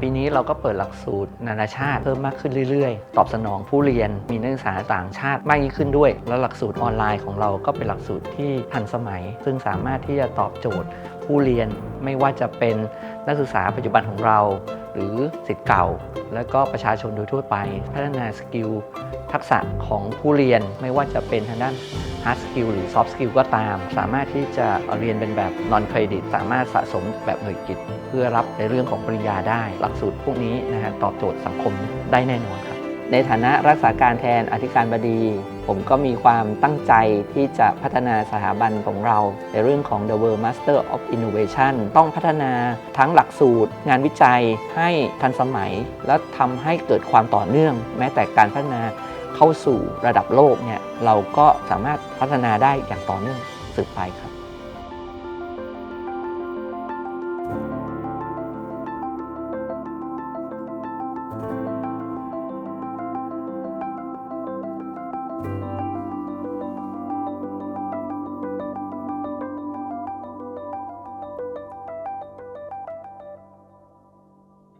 ปีนี้เราก็เปิดหลักสูตรนานาชาติเพิ่มมากขึ้นเรื่อยๆ ตอบสนองผู้เรียนมีนักศึกษาต่างชาติมากยิ่งขึ้นด้วย แล้วหลักสูตรออนไลน์ของเราก็เป็นหลักสูตรที่ทันสมัย ซึ่งสามารถที่จะตอบโจทย์ผู้เรียนไม่ว่าจะเป็นนักศึกษาปัจจุบันของเรา หรือสิทธิ์เก่า และก็ประชาชนโดยทั่วไป พัฒนาสกิลทักษะของผู้เรียนไม่ว่าจะเป็นทางด้าน hard skill หรือ soft skill ก็ตาม สามารถที่จะเรียนเป็นแบบ non credit สามารถสะสมแบบหน่วยกิจ เพื่อรับในเรื่องของปริญญาได้ หลักสูตรพวกนี้นะฮะตอบโจทย์สังคมได้แน่นอนครับ ในฐานะรักษาการแทนอธิการบดี ผมก็มีความตั้งใจที่จะพัฒนาสถาบันของเรา ในเรื่องของ The World Master of Innovation ต้องพัฒนาทั้งหลักสูตร งานวิจัยให้ทันสมัย และทำให้เกิดความต่อเนื่อง แม้แต่การพัฒนาเข้าสู่ระดับโลกเนี่ยเราก็สามารถพัฒนาได้อย่างต่อเนื่องสืบไปครับ